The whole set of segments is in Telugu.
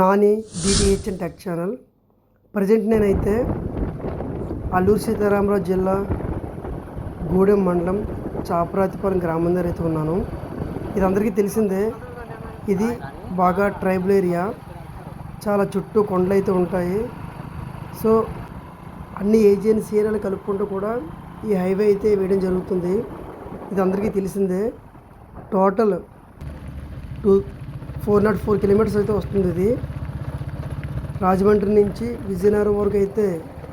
Nani DTH and tech channel. Present నేనైతే అల్లూరు సీతారామరాజు జిల్లా గూడెం మండలం చాపరాతిపురం గ్రామం దగ్గర అయితే ఉన్నాను. ఇది అందరికీ తెలిసిందే ఇది బాగా ట్రైబల్ ఏరియా. చాలా చుట్టూ కొండలు అయితే ఉంటాయి. సో అన్ని ఏజెన్సీ ఏరియాలు కలుపుకుంటూ కూడా ఈ హైవే అయితే వేయడం జరుగుతుంది. ఇది అందరికీ తెలిసిందే. Total two four not four kilometres అయితే వస్తుంది ఇది. రాజమండ్రి నుంచి విజయనగరం వరకు అయితే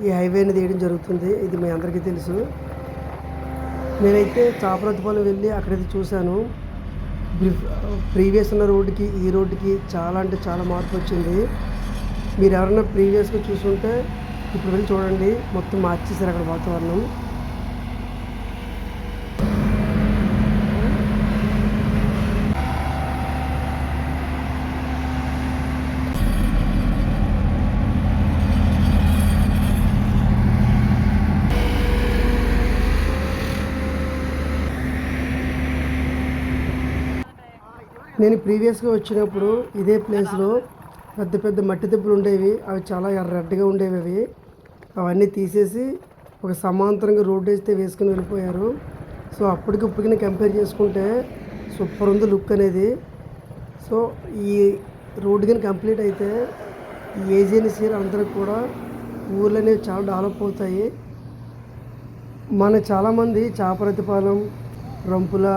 ఈ హైవే అనేది వేయడం జరుగుతుంది. ఇది మీ అందరికీ తెలుసు. నేనైతే చాపరాతిపాలెం వెళ్ళి అక్కడైతే చూశాను. ప్రీవియస్ ఉన్న రోడ్డుకి ఈ రోడ్డుకి చాలా అంటే చాలా మార్పు వచ్చింది. మీరు ఎవరైనా ప్రీవియస్గా చూసుంటే ఇప్పుడు వెళ్ళి చూడండి. మొత్తం మార్చేశారు అక్కడ వాతావరణం. నేను ప్రీవియస్గా వచ్చినప్పుడు ఇదే ప్లేస్లో పెద్ద పెద్ద మట్టి దెబ్బలు ఉండేవి. అవి చాలా ఎర్రెడ్గా ఉండేవి అవి. అవన్నీ తీసేసి ఒక సమాంతరంగా రోడ్డు వేస్తే వేసుకుని వెళ్ళిపోయారు. సో అప్పటికి ఇప్పటికి కంపేర్ చేసుకుంటే సూపర్ ఉంది లుక్ అనేది. సో ఈ రోడ్డు కానీ కంప్లీట్ అయితే ఈ ఏజెన్సీ అందరికి కూడా ఊర్లు అనేవి చాలా డెవలప్ అవుతాయి. మన చాలామంది చాపరతిపాలెం రంపుల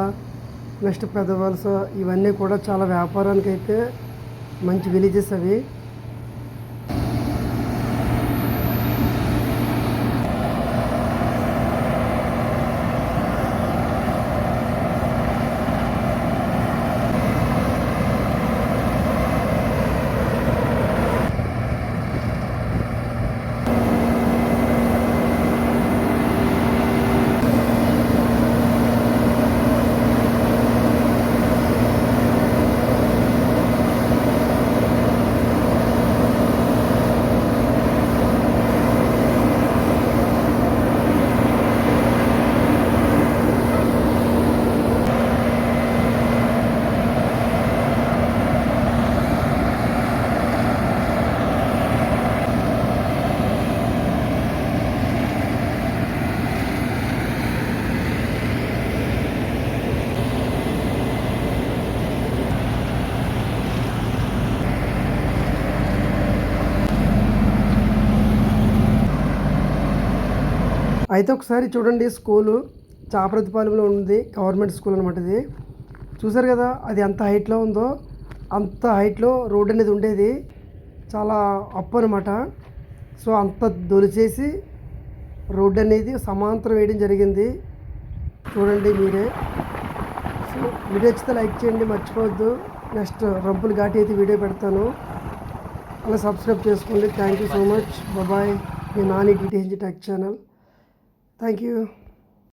నెక్స్ట్ పెదవలస ఇవన్నీ కూడా చాలా వ్యాపారానికి అయితే మంచి విలేజెస్ అవి. అయితే ఒకసారి చూడండి స్కూలు చాపరతిపాలెంలో ఉంది గవర్నమెంట్ స్కూల్ అనమాట ఇది. చూసారు కదా అది ఎంత హైట్లో ఉందో అంత హైట్లో రోడ్ అనేది ఉండేది. చాలా అప్పు అనమాట సో అంత దొలిచేసి రోడ్ అనేది సమాంతరం వేయడం జరిగింది. చూడండి మీరే. సో వీడియో వచ్చితే లైక్ చేయండి మర్చిపోవద్దు. నెక్స్ట్ రంపులు ఘాటి అయితే వీడియో పెడతాను. అలా సబ్స్క్రైబ్ చేసుకోండి. Thank you so much. Bye me Nani DTH tech channel. Thank you.